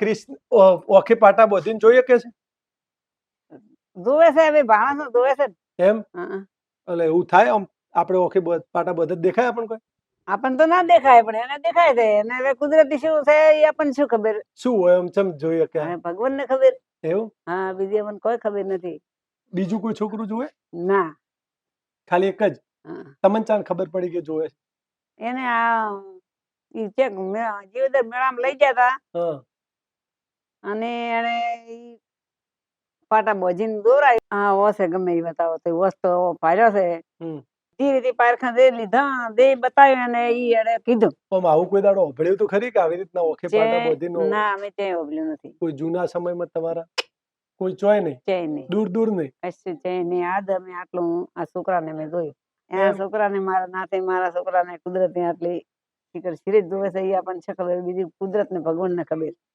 કૃષ્ણ ઓખી પાટા બોધીને જોઈએ કે છે? જોવે છે હવે ભાણસ જોવે છે. એમ? એટલે એવું થાય આમ આપણે ઓખી પાટા બધા દેખાય આપણને કોઈ? આપણને તો ના દેખાય પણ એને દેખાય છે. એને હવે કુદરતી શું છે એ આપણને શું ખબર? શું હોય આમ ચમ જોઈએ કે ભગવાન ને ખબર. એવું? હા બીજી અમને કોઈ ખબર નથી. બીજું કોઈ છોકરું જોવે? ના. ખાલી એક જ. તમને ચાણ ખબર પડી કે જોવે એને આ ઈ ચેક મે- જીવદર મેળામાં લઈ ગયા તા. હા. અને એને પાટા બોજીને દોરાય. હા હોશે ગમે એ બતાવો તો વસ્તુ પાડ્યો છે. જે રીતે પારખા દે લીધા દે બતાવ્યું અને ઈ એને કીધું. પણ આવું કોઈ દાડો ઓભળ્યું તો ખરી કે આવી રીતના ઓખે પાટા જે- ના અમે ત્યાં ઓભળ્યું નથી. કોઈ જૂના સમયમાં તમારા? કોઈ ચોય નહીં? ચે નહીં. દૂર દૂર નહીં? કશું છે નહીં. આજ અમે આટલું આ છોકરાને મેં જોયું. એના છોકરાને મારા નાતે મારા છોકરાને કુદરતની આટલી શિખર સિરીજ જોવે છે એ આપણને છકલ બીજી કુદરત ને ભગવાન ને ખબર.